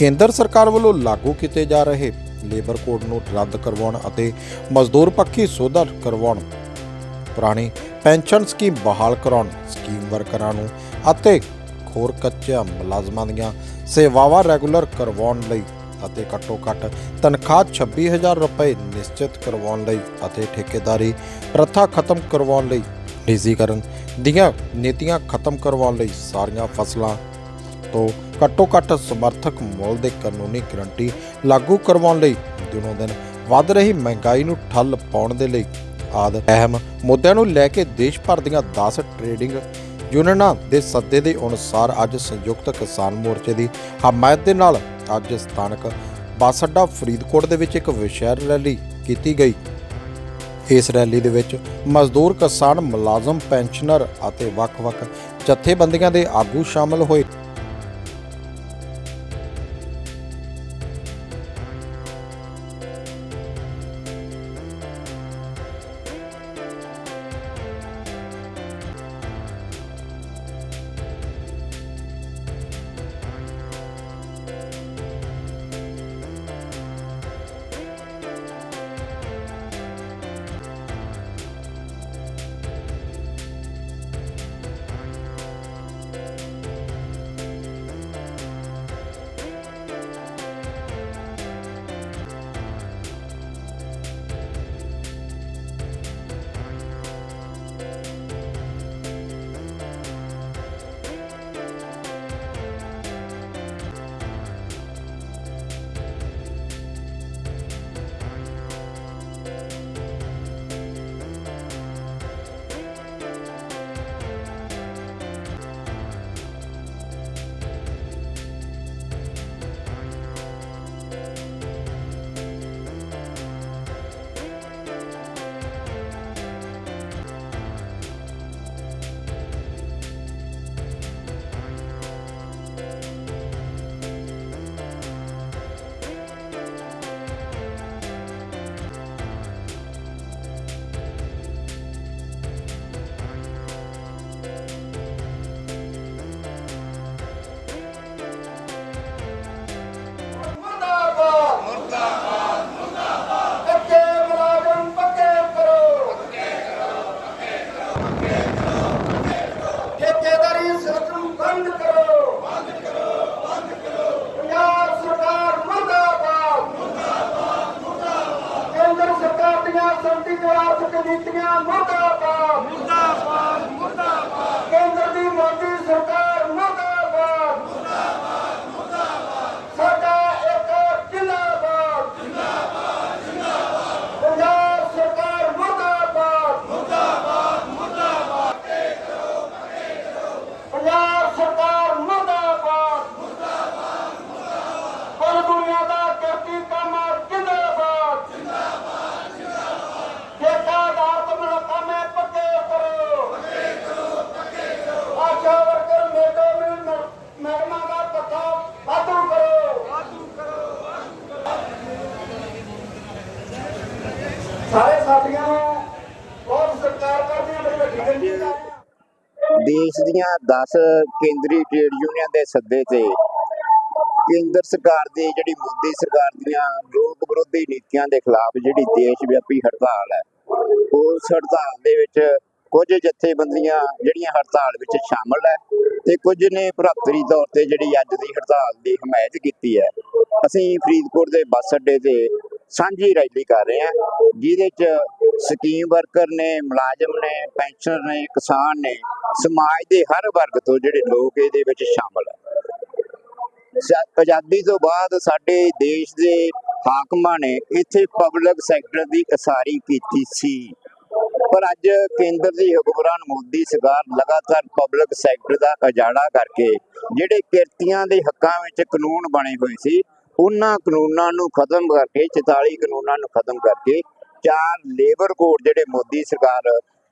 ਕੇਂਦਰ ਸਰਕਾਰ ਵੱਲੋਂ ਲਾਗੂ ਕੀਤੇ ਜਾ ਰਹੇ ਲੇਬਰ ਕੋਡ ਨੂੰ ਰੱਦ ਕਰਵਾਉਣ ਅਤੇ ਮਜ਼ਦੂਰ ਪੱਖੀ ਸੋਧਾ ਕਰਵਾਉਣ, ਪੁਰਾਣੀ ਪੈਨਸ਼ਨ ਸਕੀਮ ਬਹਾਲ ਕਰਾਉਣ, ਸਕੀਮ ਵਰਕਰਾਂ ਨੂੰ ਅਤੇ ਹੋਰ ਕੱਚਿਆਂ ਮੁਲਾਜ਼ਮਾਂ ਦੀਆਂ ਸੇਵਾਵਾਂ ਰੈਗੂਲਰ ਕਰਵਾਉਣ ਲਈ ਅਤੇ ਘੱਟੋ ਘੱਟ ਤਨਖਾਹ 26000 ਰੁਪਏ ਨਿਸ਼ਚਿਤ ਕਰਵਾਉਣ ਲਈ ਅਤੇ ਠੇਕੇਦਾਰੀ ਪ੍ਰਥਾ ਖਤਮ ਕਰਵਾਉਣ ਲਈ, ਨਿਜੀਕਰਨ ਦੀਆਂ ਨੀਤੀਆਂ ਖਤਮ ਕਰਵਾਉਣ ਲਈ ਸਾਰੀਆਂ ਫਸਲਾਂ ਤੋਂ ਘੱਟੋ ਘੱਟ ਸਮਰਥਕ ਮੁੱਲ ਦੇ ਕਾਨੂੰਨੀ ਗਰੰਟੀ ਲਾਗੂ ਕਰਵਾਉਣ ਲਈ ਦਿਨੋਂ ਦਿਨ ਵੱਧ ਰਹੀ ਮਹਿੰਗਾਈ ਨੂੰ ਠੱਲ ਪਾਉਣ ਦੇ ਲਈ ਆਦ। ਅਹਿਮ ਮੁੱਦਿਆਂ ਨੂੰ ਲੈ ਕੇ ਦੇਸ਼ ਭਰ ਦੀਆਂ 10 ਟ੍ਰੇਡਿੰਗ ਯੂਨੀਅਨਾਂ ਦੇ ਸੱਦੇ ਦੇ ਅਨੁਸਾਰ ਅੱਜ ਸੰਯੁਕਤ ਕਿਸਾਨ ਮੋਰਚੇ ਦੀ ਹਮਾਇਤ ਦੇ ਨਾਲ ਅੱਜ ਸਥਾਨਕ ਬੱਸ ਅੱਡਾ ਫਰੀਦਕੋਟ ਦੇ ਵਿੱਚ ਇੱਕ ਵਿਸ਼ਾਲ ਰੈਲੀ ਕੀਤੀ ਗਈ। ਇਸ ਰੈਲੀ ਦੇ ਵਿੱਚ ਮਜ਼ਦੂਰ ਕਿਸਾਨ ਮੁਲਾਜ਼ਮ, ਪੈਨਸ਼ਨਰ ਅਤੇ ਵੱਖ-ਵੱਖ ਜਥੇਬੰਦੀਆਂ ਦੇ ਆਗੂ ਸ਼ਾਮਲ ਹੋਏ। ਦੀਆਂ 10 ਕੇਂਦਰੀ ਟ੍ਰੇਡ ਯੂਨੀਅਨ ਦੇ ਸੱਦੇ ਤੇ ਕੇਂਦਰ ਸਰਕਾਰ ਦੀ ਜਿਹੜੀ ਮੋਦੀ ਸਰਕਾਰ ਦੀਆਂ ਲੋਕ ਵਿਰੋਧੀ ਨੀਤੀਆਂ ਦੇ ਖਿਲਾਫ ਜਿਹੜੀ ਦੇਸ਼ ਵਿਆਪੀ ਹੜਤਾਲ ਹੈ, ਉਸ ਹੜਤਾਲ ਦੇ ਵਿੱਚ ਕੁਝ ਜਥੇਬੰਦੀਆਂ ਜਿਹੜੀਆਂ ਹੜਤਾਲ ਵਿੱਚ ਸ਼ਾਮਲ ਹੈ ਤੇ ਕੁਝ ਨੇ ਭਰਾਤਰੀ ਤੌਰ ਤੇ ਜਿਹੜੀ ਅੱਜ ਦੀ ਹੜਤਾਲ ਦੀ ਹਮਾਇਤ ਕੀਤੀ ਹੈ। ਅਸੀਂ ਫਰੀਦਕੋਟ ਦੇ ਬੱਸ ਅੱਡੇ ਤੇ ਸਾਂਝੀ ਰੈਲੀ ਕਰ ਰਹੇ ਹਾਂ। ਜਿਹਦੇ ਚ ਸਕੀਮ ਵਰਕਰ ਨੇ, ਮੁਲਾਜ਼ਮ ਨੇ ਪੈਨਸ਼ਨਰ ਨੇ, ਕਿਸਾਨ ਨੇ, ਸਮਾਜ ਦੇ ਹਰ ਵਰਗ ਤੋਂ ਜਿਹੜੇ ਲੋਕ ਇਹਦੇ ਵਿੱਚ ਸ਼ਾਮਲ ਹੈ ਆਜ਼ਾਦੀ ਤੋਂ ਬਾਅਦ ਸਾਡੇ ਦੇਸ਼ ਦੇ ਹਾਕਮਾਂ ਨੇ ਇੱਥੇ ਪਬਲਿਕ ਸੈਕਟਰ ਦੀ ਉਸਾਰੀ ਕੀਤੀ ਸੀ। ਪਰ ਅੱਜ ਕੇਂਦਰ ਦੀ ਹੁਕਮਰਾਨ ਮੋਦੀ ਸਰਕਾਰ ਲਗਾਤਾਰ ਪਬਲਿਕ ਸੈਕਟਰ ਦਾ ਉਜਾੜਾ ਕਰਕੇ ਜਿਹੜੇ ਕਿਰਤੀਆਂ ਦੇ ਹੱਕਾਂ ਵਿੱਚ ਕਾਨੂੰਨ ਬਣੇ ਹੋਏ ਸੀ ਉਹਨਾਂ ਕਾਨੂੰਨਾਂ ਨੂੰ ਖਤਮ ਕਰਕੇ 44 ਕਾਨੂੰਨਾਂ ਨੂੰ ਖਤਮ ਕਰਕੇ ਚਾਰ ਲੇਬਰ ਕੋਡ ਜਿਹੜੇ ਮੋਦੀ ਸਰਕਾਰ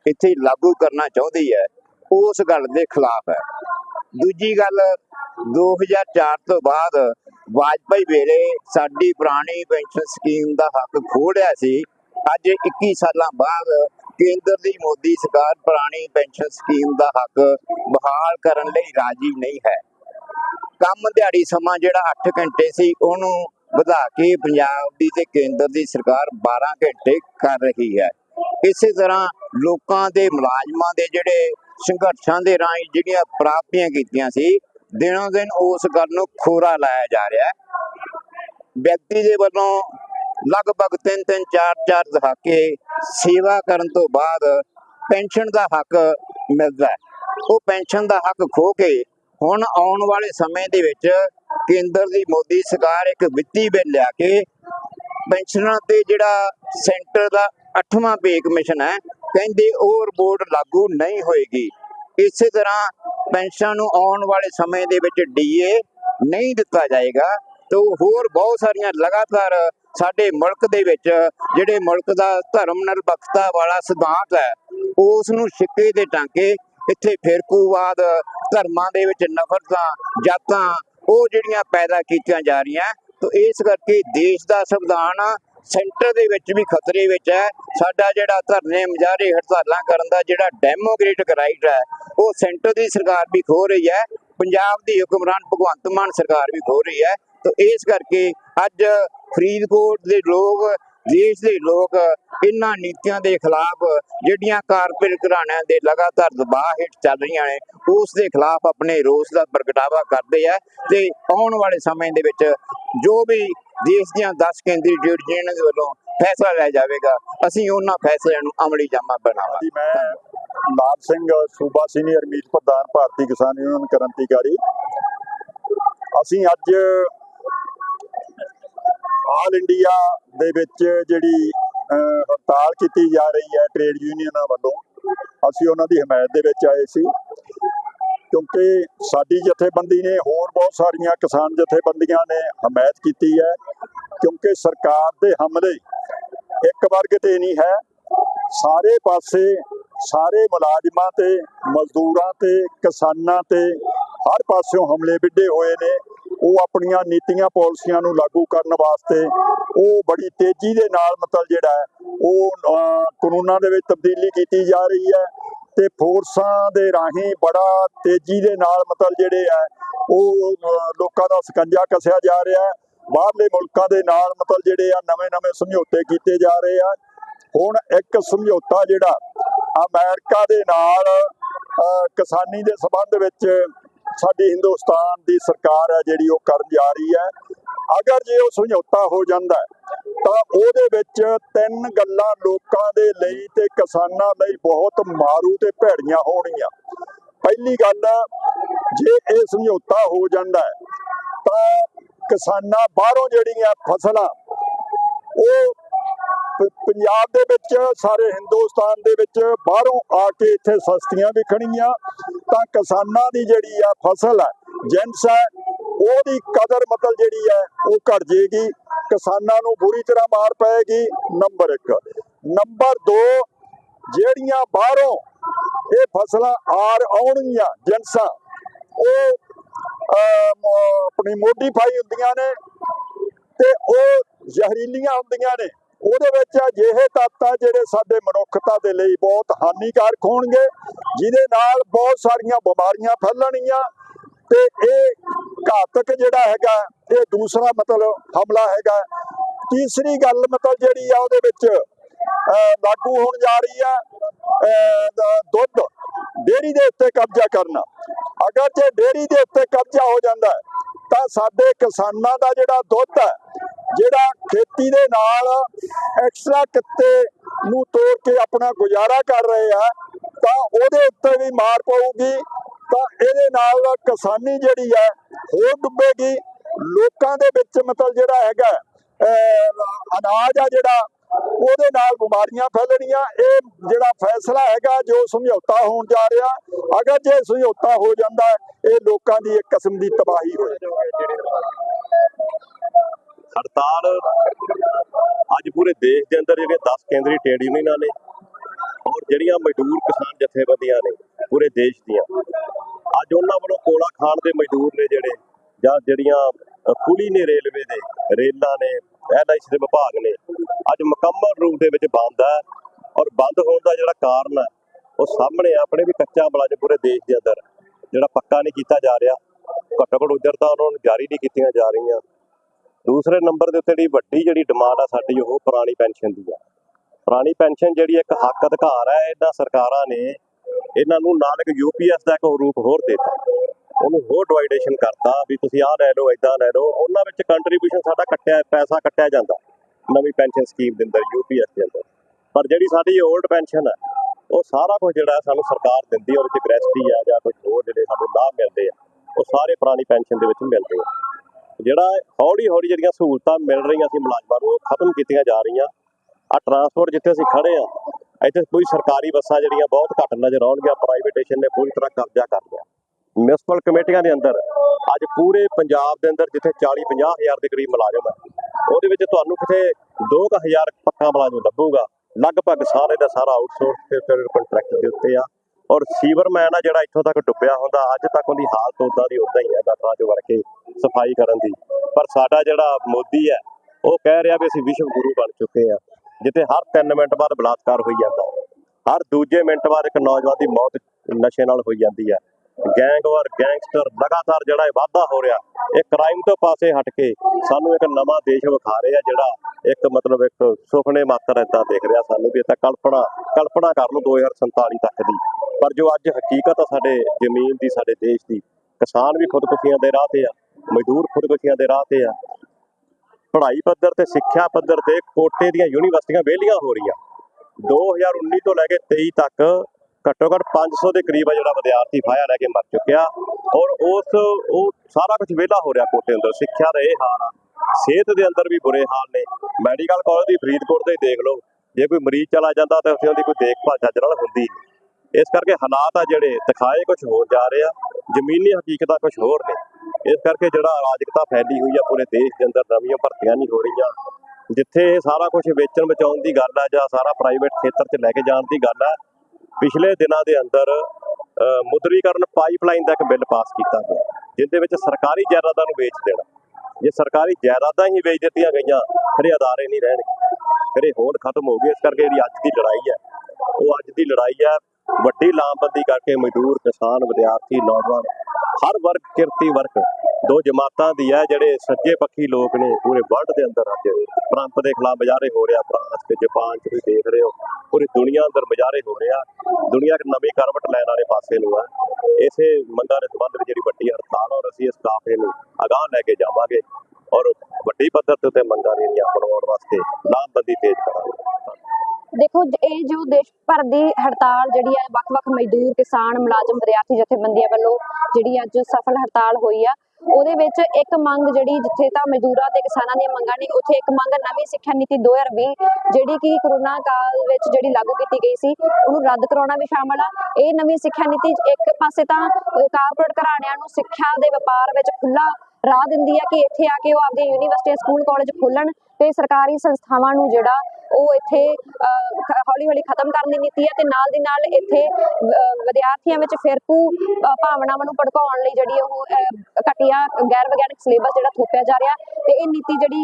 ਇੱਥੇ ਲਾਗੂ ਕਰਨਾ ਚਾਹੁੰਦੀ ਹੈ, ਉਸ ਗੱਲ ਦੇ ਖਿਲਾਫ ਹੈ। ਦੂਜੀ ਗੱਲ 2004 ਤੋਂ ਬਾਅਦ ਵਾਜਪਾਈ ਵੇਲੇ ਸਾਡੀ ਪੁਰਾਣੀ ਪੈਨਸ਼ਨ ਸਕੀਮ ਦਾ ਹੱਕ ਖੋੜਿਆ ਸੀ। ਅੱਜ 21 ਸਾਲਾਂ ਬਾਅਦ ਕੇਂਦਰ ਦੀ ਮੋਦੀ ਸਰਕਾਰ ਪੁਰਾਣੀ ਪੈਨਸ਼ਨ ਸਕੀਮ ਦਾ ਹੱਕ ਬਹਾਲ ਕਰਨ ਲਈ ਰਾਜੀ ਨਹੀਂ ਹੈ। ਕੰਮ ਦਿਹਾੜੀ ਸਮਾਂ ਜਿਹੜਾ 8 ਘੰਟੇ ਸੀ, ਉਹਨੂੰ ਵਧਾ ਕੇ ਪੰਜਾਬ ਦੀ ਤੇ ਕੇਂਦਰ ਦੀ ਸਰਕਾਰ 12 ਘੰਟੇ ਕਰ ਰਹੀ ਹੈ। ਇਸੇ ਤਰ੍ਹਾਂ ਲੋਕਾਂ ਦੇ ਮੁਲਾਜ਼ਮਾਂ ਦੇ ਜਿਹੜੇ ਸੰਘਰਸ਼ਾਂ ਦੇ ਰਾਹੀਂ ਜਿਹੜੀਆਂ ਪ੍ਰਾਪਤੀਆਂ ਕੀਤੀਆਂ ਸੀ, ਦਿਨੋਂ ਦਿਨ ਉਸ ਗੱਲ ਨੂੰ ਖੋਰਾ ਲਾਇਆ ਜਾ ਰਿਹਾ ਹੈ। ਵਿਅਕਤੀ ਦੇ ਵੱਲੋਂ ਲਗਭਗ 3-3 4-4 ਦਹਾਕੇ ਸੇਵਾ ਕਰਨ ਤੋਂ ਬਾਅਦ ਪੈਨਸ਼ਨ ਦਾ ਹੱਕ ਮਿਲਦਾ ਹੈ। ਉਹ ਪੈਨਸ਼ਨ ਦਾ ਹੱਕ ਖੋ ਕੇ ਹੁਣ ਆਉਣ ਵਾਲੇ ਸਮੇਂ ਦੇ ਵਿੱਚ ਕੇਂਦਰ ਦੀ ਮੋਦੀ ਸਰਕਾਰ ਇੱਕ ਵਿੱਤੀ ਬਿੱਲ ਲਿਆ ਕੇ ਪੈਨਸ਼ਨਾਂ ਤੇ ਜਿਹੜਾ ਸੈਂਟਰ ਦਾ 8ਵਾਂ ਪੇ ਕਮਿਸ਼ਨ ਹੈ, ਕਹਿੰਦੇ ਉਹ ਰਿਪੋਰਟ ਲਾਗੂ ਨਹੀਂ ਹੋਏਗੀ। ਇਸੇ ਤਰ੍ਹਾਂ ਪੈਨਸ਼ਨ ਨੂੰ ਆਉਣ ਵਾਲੇ ਸਮੇਂ ਦੇ ਵਿੱਚ ਡੀਏ ਨਹੀਂ ਦਿੱਤਾ ਜਾਏਗਾ, ਤੇ ਹੋਰ ਬਹੁਤ ਸਾਰੀਆਂ ਲਗਾਤਾਰ ਸਾਡੇ ਮੁਲਕ ਦੇ ਵਿੱਚ, ਜਿਹੜੇ ਮੁਲਕ ਦਾ ਧਰਮ ਨਿਰਪੱਖਤਾ ਵਾਲਾ ਸਿਧਾਂਤ ਹੈ, ਉਸ ਨੂੰ ਸਿੱਕੇ ਦੇ ਟਾਂਕੇ ਇੱਥੇ ਫਿਰਕੂਵਾਦ ਧਰਮਾਂ ਦੇ ਵਿੱਚ ਨਫ਼ਰਤਾਂ, ਜਾਤਾਂ, ਉਹ ਜਿਹੜੀਆਂ ਪੈਦਾ ਕੀਤੀਆਂ ਜਾ ਰਹੀਆਂ। ਤੋ ਇਸ ਕਰਕੇ ਦੇਸ਼ ਦਾ ਸੰਵਿਧਾਨ ਸੈਂਟਰ ਦੇ ਵਿੱਚ ਵੀ ਖਤਰੇ ਵਿੱਚ ਹੈ। ਸਾਡਾ ਜਿਹੜਾ ਧਰਨੇ ਮੁਜ਼ਾਹਰੇ ਹੜਤਾਲਾਂ ਕਰਨ ਦਾ ਜਿਹੜਾ ਡੈਮੋਕ੍ਰੈਟਿਕ ਰਾਈਟ ਹੈ, ਉਹ ਸੈਂਟਰ ਦੀ ਸਰਕਾਰ ਵੀ ਖੋ ਰਹੀ ਹੈ। ਪੰਜਾਬ ਦੀ ਹੁਕਮਰਾਨ ਭਗਵੰਤ ਮਾਨ ਸਰਕਾਰ ਵੀ ਖੋ ਰਹੀ ਹੈ। ਤੋ ਇਸ ਕਰਕੇ ਅੱਜ ਫਰੀਦਕੋਟ ਦੇ ਲੋਕ ਦੇਸ਼ ਦੇ ਲੋਕ ਇਹਨਾਂ ਨੀਤੀਆਂ ਦੇ ਖਿਲਾਫ ਜਿਹੜੀਆਂ ਕਾਰਪੋਰੇਟ ਘਰਾਣਿਆਂ ਦੇ ਲਗਾਤਾਰ ਦਬਾਅ ਹੇਠ ਚੱਲ ਰਹੀਆਂ ਨੇ, ਉਸ ਦੇ ਖਿਲਾਫ ਆਪਣੇ ਰੋਸ ਦਾ ਪ੍ਰਗਟਾਵਾ ਕਰਦੇ ਆ ਤੇ ਆਉਣ ਵਾਲੇ ਸਮੇਂ ਦੇ ਵਿੱਚ ਜੋ ਵੀ ਦੇਸ਼ ਦੀਆਂ 10 ਕੇਂਦਰੀ ਟ੍ਰੇਡ ਦੇ ਵੱਲੋਂ ਫੈਸਲਾ ਲਿਆ ਜਾਵੇਗਾ, ਅਸੀਂ ਉਹਨਾਂ ਫੈਸਲਿਆਂ ਨੂੰ ਅਮਲੀ ਜਾਮਾ ਬਣਾਵਾਂਗੇ। ਮੈਂ ਲਾਲ ਸਿੰਘ ਸੂਬਾ ਸੀਨੀਅਰ ਮੀਤ ਪ੍ਰਧਾਨ ਭਾਰਤੀ ਕਿਸਾਨ ਯੂਨੀਅਨ ਕ੍ਰਾਂਤੀਕਾਰੀ। ਅਸੀਂ ਅੱਜ ਆਲ ਇੰਡੀਆ ਦੇ ਵਿੱਚ ਜਿਹੜੀ ਹੜਤਾਲ ਕੀਤੀ ਜਾ ਰਹੀ ਹੈ ਟ੍ਰੇਡ ਯੂਨੀਅਨਾਂ ਵੱਲੋਂ, ਅਸੀਂ ਉਹਨਾਂ ਦੀ ਹਮਾਇਤ ਦੇ ਵਿੱਚ ਆਏ ਸੀ। ਕਿਉਂਕਿ ਸਾਡੀ ਜਥੇਬੰਦੀ ਨੇ ਹੋਰ ਬਹੁਤ ਸਾਰੀਆਂ ਕਿਸਾਨ ਜਥੇਬੰਦੀਆਂ ਨੇ ਹਮਾਇਤ ਕੀਤੀ ਹੈ। ਕਿਉਂਕਿ ਸਰਕਾਰ ਦੇ ਹਮਲੇ ਇੱਕ ਵਰਗ ਤੇ ਨਹੀਂ ਹੈ, ਸਾਰੇ ਪਾਸੇ ਸਾਰੇ ਮੁਲਾਜ਼ਮਾਂ ਤੇ, ਮਜ਼ਦੂਰਾਂ ਤੇ, ਕਿਸਾਨਾਂ ਤੇ, ਹਰ ਪਾਸਿਓਂ ਹਮਲੇ ਵਿੱਢੇ ਹੋਏ ਨੇ। ਉਹ ਆਪਣੀਆਂ ਨੀਤੀਆਂ ਪਾਲਿਸੀਆਂ ਨੂੰ ਲਾਗੂ ਕਰਨ ਵਾਸਤੇ ਉਹ ਬੜੀ ਤੇਜ਼ੀ ਦੇ ਨਾਲ ਮਤਲਬ ਜਿਹੜਾ ਉਹ ਕਾਨੂੰਨਾਂ ਦੇ ਵਿੱਚ ਤਬਦੀਲੀ ਕੀਤੀ ਜਾ ਰਹੀ ਹੈ ਤੇ ਫੋਰਸਾਂ ਦੇ ਰਾਹੀਂ ਬੜਾ ਤੇਜ਼ੀ ਦੇ ਨਾਲ ਮਤਲਬ ਜਿਹੜੇ ਹੈ, ਉਹ ਲੋਕਾਂ ਦਾ ਸਕੰਜਾ ਕੱਸਿਆ ਜਾ ਰਿਹਾ ਹੈ। ਬਾਹਰਲੇ ਮੁਲਕਾਂ ਦੇ ਨਾਲ ਮਤਲਬ ਜਿਹੜੇ ਆ, ਨਵੇਂ-ਨਵੇਂ ਸਮਝੌਤੇ ਕੀਤੇ ਜਾ ਰਹੇ ਆ। ਹੁਣ ਇੱਕ ਸਮਝੌਤਾ ਜਿਹੜਾ ਅਮਰੀਕਾ ਦੇ ਨਾਲ ਕਿਸਾਨੀ ਦੇ ਸਬੰਧ ਵਿੱਚ ਸਾਡੀ ਹਿੰਦੁਸਤਾਨ ਦੀ ਸਰਕਾਰ ਹੈ ਜਿਹੜੀ ਉਹ ਕਰਨ ਜਾ ਰਹੀ ਹੈ। ਅਗਰ ਜੇ ਉਹ ਸਮਝੌਤਾ ਹੋ ਜਾਂਦਾ ਤਾਂ ਉਹਦੇ ਵਿੱਚ ਤਿੰਨ ਗੱਲਾਂ ਲੋਕਾਂ ਦੇ ਲਈ ਤੇ ਕਿਸਾਨਾਂ ਲਈ ਬਹੁਤ ਮਾਰੂ ਤੇ ਭੈੜੀਆਂ ਹੋਣਗੀਆਂ। ਪਹਿਲੀ ਗੱਲ ਜੇ ਇਹ ਸਮਝੌਤਾ ਹੋ ਜਾਂਦਾ ਤਾਂ ਕਿਸਾਨਾਂ ਬਾਹਰੋਂ ਜਿਹੜੀਆਂ ਫਸਲਾਂ, ਉਹ ਪੰਜਾਬ ਦੇ ਵਿੱਚ, ਸਾਰੇ ਹਿੰਦੁਸਤਾਨ ਦੇ ਵਿੱਚ ਬਾਹਰੋਂ ਆ ਕੇ ਇੱਥੇ ਸਸਤੀਆਂ ਵਿਕਣਗੀਆਂ ਤਾਂ ਕਿਸਾਨਾਂ ਦੀ ਜਿਹੜੀ ਆ ਫਸਲ ਹੈ ਜਿੰਸ ਹੈ ਉਹਦੀ ਕਦਰ ਮਤਲਬ ਜਿਹੜੀ ਹੈ ਉਹ ਘਟ ਜੇਗੀ ਕਿਸਾਨਾਂ ਨੂੰ ਬੁਰੀ ਤਰ੍ਹਾਂ ਮਾਰ ਪਏਗੀ। ਨੰਬਰ 1 ਨੰਬਰ 2 ਜਿਹੜੀਆਂ ਬਾਹਰੋਂ ਇਹ ਫਸਲਾਂ ਆਰ ਆਉਣਗੀਆਂ ਜਿੰਸਾਂ ਉਹ ਆਪਣੀ ਮੋਡੀਫਾਈ ਹੁੰਦੀਆਂ ਨੇ ਤੇ ਉਹ ਜ਼ਹਿਰੀਲੀਆਂ ਹੁੰਦੀਆਂ ਨੇ। ਉਹਦੇ ਵਿੱਚ ਅਜਿਹੇ ਤੱਤ ਆ ਜਿਹੜੇ ਸਾਡੇ ਮਨੁੱਖਤਾ ਦੇ ਲਈ ਬਹੁਤ ਹਾਨੀਕਾਰਕ ਹੋਣਗੇ, ਜਿਹਦੇ ਨਾਲ ਬਹੁਤ ਸਾਰੀਆਂ ਬਿਮਾਰੀਆਂ ਫੈਲਣਗੀਆਂ ਤੇ ਇਹ ਘਾਤਕ ਜਿਹੜਾ ਹੈਗਾ, ਇਹ ਦੂਸਰਾ ਮਤਲਬ ਹਮਲਾ ਹੈਗਾ। ਤੀਸਰੀ ਗੱਲ ਮਤਲਬ ਜਿਹੜੀ ਆ ਉਹਦੇ ਵਿੱਚ ਲਾਗੂ ਹੋਣ ਜਾ ਰਹੀ ਆ ਦੁੱਧ, ਡੇਅਰੀ ਦੇ ਉੱਤੇ ਕਬਜ਼ਾ ਕਰਨਾ। ਅਗਰ ਜੇ ਡੇਅਰੀ ਦੇ ਉੱਤੇ ਕਬਜ਼ਾ ਹੋ ਜਾਂਦਾ, ਤਾਂ ਸਾਡੇ ਕਿਸਾਨਾਂ ਦਾ ਜਿਹੜਾ ਦੁੱਧ ਹੈ ਜਿਹੜਾ ਖੇਤੀ ਦੇ ਨਾਲ ਐਕਸਟਰਾ ਕਿੱਤੇ ਨੂੰ ਤੋੜ ਕੇ ਆਪਣਾ ਗੁਜ਼ਾਰਾ ਕਰ ਰਹੇ ਆ, ਤਾਂ ਉਹਦੇ ਉੱਤੇ ਵੀ ਮਾਰ ਪਊਗੀ, ਤਾਂ ਇਹਦੇ ਨਾਲ ਕਿਸਾਨੀ ਜਿਹੜੀ ਹੈ ਹੋਰ ਡੁੱਬੇਗੀ। ਲੋਕਾਂ ਦੇ ਵਿੱਚ ਮਤਲਬ ਜਿਹੜਾ ਹੈਗਾ ਅਨਾਜ ਆ ਜਿਹੜਾ, ਉਹਦੇ ਨਾਲ ਬਿਮਾਰੀਆਂ ਫੈਲਣੀਆਂ। ਇਹ ਜਿਹੜਾ ਫੈਸਲਾ ਹੈਗਾ, ਜੋ ਸਮਝੌਤਾ ਹੋਣ ਜਾ ਰਿਹਾ, ਅਗਰ ਜੇ ਸਮਝੌਤਾ ਹੋ ਜਾਂਦਾ, ਇਹ ਲੋਕਾਂ ਦੀ ਇੱਕ ਕਿਸਮ ਦੀ ਤਬਾਹੀ ਹੋ। ਹੜਤਾਲ ਅੱਜ ਪੂਰੇ ਦੇਸ਼ ਦੇ ਅੰਦਰ ਜਿਹੜੀਆਂ 10 ਕੇਂਦਰੀ ਟ੍ਰੇਡ ਯੂਨੀਅਨਾਂ ਨੇ ਔਰ ਜਿਹੜੀਆਂ ਮਜ਼ਦੂਰ ਕਿਸਾਨ ਜਥੇਬੰਦੀਆਂ ਨੇ ਪੂਰੇ ਦੇਸ਼ ਦੀਆਂ, ਅੱਜ ਉਹਨਾਂ ਵੱਲੋਂ ਕੋਲਾ ਖਾਣ ਦੇ ਮਜ਼ਦੂਰ ਨੇ ਜਿਹੜੇ ਜਾਂ ਜਿਹੜੀਆਂ ਕੁਲੀ ਨੇ ਰੇਲਵੇ ਦੇ, ਰੇਲਾਂ ਨੇ, ਐਲਆਈਸੀ ਦੇ ਵਿਭਾਗ ਨੇ, ਅੱਜ ਮੁਕੰਮਲ ਰੂਪ ਦੇ ਵਿੱਚ ਬੰਦ ਹੈ ਔਰ ਬੰਦ ਹੋਣ ਦਾ ਜਿਹੜਾ ਕਾਰਨ ਹੈ, ਉਹ ਸਾਹਮਣੇ ਆਪਣੇ ਵੀ ਕੱਚਾ ਮੁਲਾਜ਼ਮ ਪੂਰੇ ਦੇਸ਼ ਦੇ ਅੰਦਰ, ਜਿਹੜਾ ਪੱਕਾ ਨਹੀਂ ਕੀਤਾ ਜਾ ਰਿਹਾ ਘੱਟੋ ਘੱਟ ਉਜਰਤਾ ਉਹਨਾਂ ਨੂੰ ਜਾਰੀ ਨਹੀਂ ਕੀਤੀਆਂ ਜਾ ਰਹੀਆਂ। ਦੂਸਰੇ ਨੰਬਰ ਦੇ ਉੱਤੇ ਜਿਹੜੀ ਵੱਡੀ ਜਿਹੜੀ ਡਿਮਾਂਡ ਆ ਸਾਡੀ, ਉਹ ਪੁਰਾਣੀ ਪੈਨਸ਼ਨ ਦੀ ਆ। ਪੁਰਾਣੀ ਪੈਨਸ਼ਨ ਜਿਹੜੀ ਇੱਕ ਹੱਕ ਅਧਿਕਾਰ ਹੈ ਇਹਨਾਂ ਸਰਕਾਰਾਂ ਨੇ ਇਹਨਾਂ ਨੂੰ ਨਾਲ ਇੱਕ ਯੂਪੀਐਸ ਦਾ ਇੱਕ ਰੂਪ ਹੋਰ ਦਿੱਤਾ। ਉਹਨੂੰ ਹੋਰ ਡਿਵਾਈਡੇਸ਼ਨ ਕਰਤਾ ਵੀ ਤੁਸੀਂ ਆਹ ਲੈ ਲਓ ਇਦਾਂ ਲੈ ਲਓ। ਉਹਨਾਂ ਵਿੱਚ ਕੰਟਰੀਬਿਊਸ਼ਨ ਸਾਡਾ ਕੱਟਿਆ, ਪੈਸਾ ਕੱਟਿਆ ਜਾਂਦਾ, ਨਵੀਂ ਪੈਨਸ਼ਨ ਸਕੀਮ ਦੇ ਅੰਦਰ ਯੂਪੀਐਸ ਦੇ ਅੰਦਰ। ਪਰ ਜਿਹੜੀ ਸਾਡੀ 올ਡ ਪੈਨਸ਼ਨ ਹੈ ਉਹ ਸਾਰਾ ਕੁਝ ਜਿਹੜਾ ਸਾਨੂੰ ਸਰਕਾਰ ਦਿੰਦੀ ਹੈ ਉਹਦੇ ਵਿੱਚ ਗ੍ਰੈਸਟੀ ਆ ਜਾਂ ਕੁਝ ਹੋਰ ਜਿਹੜੇ ਸਾਨੂੰ ਲਾਭ ਮਿਲਦੇ ਆ, ਉਹ ਸਾਰੇ ਪੁਰਾਣੀ ਪੈਨਸ਼ਨ ਦੇ ਵਿੱਚ ਮਿਲਦੇ ਆ। ਜਿਹੜਾ ਹੌਲੀ ਹੌਲੀ ਜਿਹੜੀਆਂ ਸਹੂਲਤਾਂ ਮਿਲ ਰਹੀਆਂ ਸੀ ਮੁਲਾਜ਼ਮਾਂ ਨੂੰ, ਉਹ ਖਤਮ ਕੀਤੀਆਂ ਜਾ ਰਹੀਆਂ। ਆ ਟਰਾਂਸਪੋਰਟ ਜਿੱਥੇ ਅਸੀਂ ਖੜੇ ਆ, ਇੱਥੇ ਕੋਈ ਸਰਕਾਰੀ ਬੱਸਾਂ ਜਿਹੜੀਆਂ ਬਹੁਤ ਘੱਟ ਨਜ਼ਰ ਆਉਣਗੀਆਂ ਪ੍ਰਾਈਵੇਟੇਸ਼ਨ ਨੇ ਪੂਰੀ ਤਰ੍ਹਾਂ ਕਬਜ਼ਾ ਕਰ ਲਿਆ। ਮਿਊਨਿਸਪਲ ਕਮੇਟੀਆਂ ਦੇ ਅੰਦਰ, ਅੱਜ ਪੂਰੇ ਪੰਜਾਬ ਦੇ ਅੰਦਰ ਜਿੱਥੇ 40 50 ਹਜ਼ਾਰ ਦੇ ਕਰੀਬ ਮੁਲਾਜ਼ਮ ਆ, ਉਹਦੇ ਵਿੱਚ ਤੁਹਾਨੂੰ ਕਿਤੇ 2000 ਪੱਕਾ ਮੁਲਾਜ਼ਮ ਲੱਭੂਗਾ। ਲਗਭਗ ਸਾਰੇ ਦਾ ਸਾਰਾ ਆਊਟਸੋਰਸ ਤੇ ਕੰਟਰੈਕਟ ਦੇ ਉੱਤੇ ਆ। ਔਰ ਸੀਵਰਮੈਨ ਆ ਜਿਹੜਾ ਇੱਥੋਂ ਤੱਕ ਡੁੱਬਿਆ ਹੁੰਦਾ, ਅੱਜ ਤੱਕ ਉਹਦੀ ਹਾਲਤ ਉਦਾਂ ਦੀ ਉਦਾਂ ਹੀ ਹੈ ਗਟਰਾਂ 'ਚ ਵੜ ਕੇ ਸਫ਼ਾਈ ਕਰਨ ਦੀ। ਪਰ ਸਾਡਾ ਜਿਹੜਾ ਮੋਦੀ ਹੈ, ਉਹ ਕਹਿ ਰਿਹਾ ਵੀ ਅਸੀਂ ਵਿਸ਼ਵ ਗੁਰੂ ਬਣ ਚੁੱਕੇ ਆ, ਜਿੱਥੇ ਹਰ 3 ਮਿੰਟ ਬਾਅਦ ਬਲਾਤਕਾਰ ਹੋਈ ਜਾਂਦਾ ਹਰ ਦੂਜੇ ਮਿੰਟ ਬਾਅਦ ਇੱਕ ਨੌਜਵਾਨ ਦੀ ਮੌਤ ਨਸ਼ੇ ਨਾਲ ਹੋਈ ਜਾਂਦੀ ਹੈ। ਗੈਂਗਵਾਰ ਗੈਂਗਸਟਰ ਲਗਾਤਾਰ ਜਿਹੜਾ ਇਹ ਵਾਧਾ ਹੋ ਰਿਹਾ, ਇਹ ਕ੍ਰਾਈਮ ਤੋਂ ਪਾਸੇ ਹਟ ਕੇ ਸਾਨੂੰ ਇੱਕ ਨਵਾਂ ਦੇਸ਼ ਵਿਖਾ ਰਿਹਾ ਜਿਹੜਾ ਇੱਕ ਮਤਲਬ ਇੱਕ ਸੁਪਨੇ ਮਾਤਰ ਏਦਾਂ ਦੇਖ ਰਿਹਾ ਸਾਨੂੰ ਵੀ ਇਹ ਤਾਂ ਕਲਪਨਾ ਕਲਪਨਾ ਕਰ ਲਓ 2047 ਤੱਕ ਦੀ। ਪਰ ਜੋ ਅੱਜ ਹਕੀਕਤ ਆ ਸਾਡੇ ਜ਼ਮੀਨ ਦੀ, ਸਾਡੇ ਦੇਸ਼ ਦੀ, ਕਿਸਾਨ ਵੀ ਖੁਦਕੁਸ਼ੀਆਂ ਦੇ ਰਾਹ ਤੇ ਆ, ਮਜ਼ਦੂਰ ਖੁਦਕੁਸ਼ੀਆਂ ਦੇ ਰਾਹ ਤੇ ਆ। ਪੜ੍ਹਾਈ ਪੱਧਰ ਤੇ, ਸਿੱਖਿਆ ਪੱਧਰ ਤੇ ਕੋਟੇ ਦੀਆਂ ਯੂਨੀਵਰਸਿਟੀਆਂ ਵਿਹਲੀਆਂ ਹੋ ਰਹੀਆਂ। 2019 ਤੋਂ ਲੈ ਕੇ 23 ਤੱਕ ਘੱਟੋ ਘੱਟ 500 ਦੇ ਕਰੀਬ ਆ ਜਿਹੜਾ ਵਿਦਿਆਰਥੀ ਫਾਇਆ ਲੈ ਕੇ ਮਰ ਚੁੱਕਿਆ। ਔਰ ਉਸ, ਉਹ ਸਾਰਾ ਕੁਝ ਵਿਹਲਾ ਹੋ ਰਿਹਾ ਕੋਟੇ ਅੰਦਰ। ਸਿੱਖਿਆ ਦਾ ਇਹ ਹਾਲ ਆ। ਸਿਹਤ ਦੇ ਅੰਦਰ ਵੀ ਬੁਰੇ ਹਾਲ ਨੇ। ਮੈਡੀਕਲ ਕਾਲਜ ਦੀ ਫਰੀਦਕੋਟ ਦੇ ਦੇਖ ਲਓ। ਜੇ ਕੋਈ ਮਰੀਜ਼ ਚਲਾ ਜਾਂਦਾ ਤਾਂ ਉੱਥੇ ਉਹਦੀ ਕੋਈ ਦੇਖਭਾਲ ਚੱਜ ਨਾਲ ਹੁੰਦੀ ਇਸ ਕਰਕੇ ਹਾਲਾਤ ਆ ਜਿਹੜੇ ਦਿਖਾਏ ਕੁਝ ਹੋਰ ਜਾ ਰਹੇ ਆ, ਜ਼ਮੀਨੀ ਹਕੀਕਤਾਂ ਕੁਝ ਹੋਰ ਨੇ। ਇਸ ਕਰਕੇ ਜਿਹੜਾ ਅਰਾਜਕਤਾ ਫੈਲੀ ਹੋਈ ਆ, ਪੂਰੇ ਦੇਸ਼ ਦੇ ਅੰਦਰ ਨਵੀਆਂ ਭਰਤੀਆਂ ਨਹੀਂ ਹੋ ਰਹੀਆਂ। ਜਿੱਥੇ ਇਹ ਸਾਰਾ ਕੁਝ ਵੇਚਣ ਬਚਾਉਣ ਦੀ ਗੱਲ ਆ ਜਾਂ ਸਾਰਾ ਪ੍ਰਾਈਵੇਟ ਖੇਤਰ 'ਚ ਲੈ ਕੇ ਜਾਣ ਦੀ ਗੱਲ ਆ, ਪਿਛਲੇ ਦਿਨਾਂ ਦੇ ਅੰਦਰ ਮੁਦਰੀਕਰਨ ਪਾਈਪਲਾਈਨ ਦਾ ਇੱਕ ਬਿੱਲ ਪਾਸ ਕੀਤਾ ਗਿਆ, ਜਿਹਦੇ ਵਿੱਚ ਸਰਕਾਰੀ ਜਾਇਦਾਦਾਂ ਨੂੰ ਵੇਚ ਦੇਣਾ। ਜੇ ਸਰਕਾਰੀ ਜਾਇਦਾਦਾਂ ਹੀ ਵੇਚ ਦਿੱਤੀਆਂ ਗਈਆਂ, ਫਿਰ ਇਹ ਅਦਾਰੇ ਨਹੀਂ ਰਹਿਣਗੇ। ਫਿਰ ਇਹ ਹੋਂਦ ਖਤਮ ਹੋ ਗਈ ਇਸ ਕਰਕੇ ਜਿਹੜੀ ਅੱਜ ਦੀ ਲੜਾਈ ਹੈ ਉਹ ਅੱਜ ਦੀ ਲੜਾਈ ਹੈ ਵੱਡੀ ਲਾਮਬੰਦੀ ਕਰਕੇ ਮਜ਼ਦੂਰ, ਕਿਸਾਨ, ਵਿਦਿਆਰਥੀ, ਨੌਜਵਾਨ, ਹਰ ਵਰਗ, ਕਿਰਤੀ ਵਰਗ, ਦੋ ਜਮਾਤਾਂ ਦੀ ਹੈ, ਜਿਹੜੇ ਸੱਜੇ ਪੱਖੀ ਲੋਕ ਨੇ, ਪੂਰੇ ਵਰਲਡ ਦੇ ਅੰਦਰ ਅੱਜ ਟਰੰਪ ਦੇ ਖਿਲਾਫ ਮੁਜ਼ਾਹਰੇ ਹੋ ਰਿਹਾ ਫਰਾਂਸ ਤੇ ਜਾਪਾਨ ਚ ਵੀ ਦੇਖ ਰਹੇ ਹੋ, ਪੂਰੀ ਦੁਨੀਆ ਅੰਦਰ ਮੁਜ਼ਾਹਰੇ ਹੋ ਰਿਹਾ। ਦੁਨੀਆ ਇੱਕ ਨਵੀਂ ਕਰਵਟ ਲੈਣ ਵਾਲੇ ਪਾਸੇ ਨੂੰ ਆ ਇਸੇ ਮੰਗਾਂ ਦੇ ਸੰਬੰਧ ਵਿੱਚ ਜਿਹੜੀ ਵੱਡੀ ਹੜਤਾਲ ਔਰ ਅਸੀਂ ਇਸ ਕਾਫਲੇ ਨੂੰ ਅਗਾਹ ਲੈ ਕੇ ਜਾਵਾਂਗੇ। ਔਰ ਵੱਡੀ ਪੱਧਰ ਤੇ ਉੱਤੇ ਮੰਗਾਂ ਜਿਹੜੀਆਂ ਬਣਾਉਣ ਵਾਸਤੇ ਲਾਮਬੰਦੀ ਤੇਜ਼ ਕਰਾਂਗੇ। ਦੇਖੋ, ਇਹ ਜੋ ਦੇਸ਼ ਭਰ ਦੀ ਹੜਤਾਲ ਜਿਹੜੀ ਹੈ ਵੱਖ-ਵੱਖ ਮਜ਼ਦੂਰ, ਕਿਸਾਨ, ਮੁਲਾਜ਼ਮ, ਵਿਦਿਆਰਥੀ, ਜਥੇਬੰਦੀਆਂ ਵੱਲੋਂ ਜਿਹੜੀ ਅੱਜ ਸਫਲ ਹੜਤਾਲ ਹੋਈ ਆ, ਉਹਦੇ ਵਿੱਚ ਇੱਕ ਮੰਗ ਜਿਹੜੀ ਜਿੱਥੇ ਤਾਂ ਮਜ਼ਦੂਰਾਂ ਤੇ ਕਿਸਾਨਾਂ ਦੀਆਂ ਮੰਗਾਂ ਨੇ, ਉੱਥੇ ਇੱਕ ਮੰਗ ਨਵੀਂ ਸਿੱਖਿਆ ਨੀਤੀ 2020 ਜਿਹੜੀ ਕਿ ਕਰੋਨਾ ਕਾਲ ਵਿੱਚ ਜਿਹੜੀ ਲਾਗੂ ਕੀਤੀ ਗਈ ਸੀ, ਉਹਨੂੰ ਰੱਦ ਕਰਾਉਣਾ ਵੀ ਸ਼ਾਮਲ ਆ। ਇਹ ਨਵੀਂ ਸਿੱਖਿਆ ਨੀਤੀ ਇੱਕ ਪਾਸੇ ਤਾਂ ਕਾਰਪੋਰੇਟ ਘਰਾਣਿਆਂ ਨੂੰ ਸਿੱਖਿਆ ਦੇ ਵਪਾਰ ਵਿੱਚ ਖੁੱਲਾ ਰਾਹ ਦਿੰਦੀ ਹੈ ਕਿ ਇੱਥੇ ਆ ਕੇ ਉਹ ਆਪਦੀ ਯੂਨੀਵਰਸਿਟੀ ਸਕੂਲ ਕਾਲਜ ਖੋਲਣ ਤੇ ਸਰਕਾਰੀ ਸੰਸਥਾਵਾਂ ਨੂੰ ਜਿਹੜਾ ਉਹ ਇੱਥੇ ਹੌਲੀ ਹੌਲੀ ਖਤਮ ਕਰਨ ਦੀ ਨੀਤੀ ਹੈ ਤੇ ਨਾਲ ਦੀ ਨਾਲ ਇੱਥੇ ਵਿਦਿਆਰਥੀਆਂ ਵਿੱਚ ਫਿਰਕੂ ਭਾਵਨਾਵਾਂ ਨੂੰ ਭੜਕਾਉਣ ਲਈ ਜਿਹੜੀ ਉਹ ਅਹ, ਗੈਰ ਵਿਗਿਆਨਕ ਸਿਲੇਬਸ ਜਿਹੜਾ ਥੋਪਿਆ ਜਾ ਰਿਹਾ ਤੇ ਇਹ ਨੀਤੀ ਜਿਹੜੀ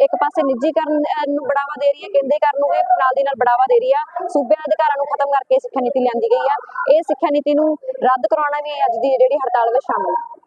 ਇੱਕ ਪਾਸੇ ਨਿੱਜੀਕਰਨ ਨੂੰ ਬੜਾਵਾ ਦੇ ਰਹੀ ਹੈ ਕੇਂਦਰੀਕਰਨ ਨੂੰ ਇਹ ਨਾਲ ਦੀ ਨਾਲ ਬੜਾਵਾ ਦੇ ਰਹੀ ਹੈ ਸੂਬਿਆਂ ਦੇ ਅਧਿਕਾਰਾਂ ਨੂੰ ਖਤਮ ਕਰਕੇ ਸਿੱਖਿਆ ਨੀਤੀ ਲਿਆਂਦੀ ਗਈ ਹੈ ਇਹ ਸਿੱਖਿਆ ਨੀਤੀ ਨੂੰ ਰੱਦ ਕਰਾਉਣਾ ਵੀ ਅੱਜ ਦੀ ਜਿਹੜੀ ਹੜਤਾਲ ਵਿੱਚ ਸ਼ਾਮਲ ਹੈ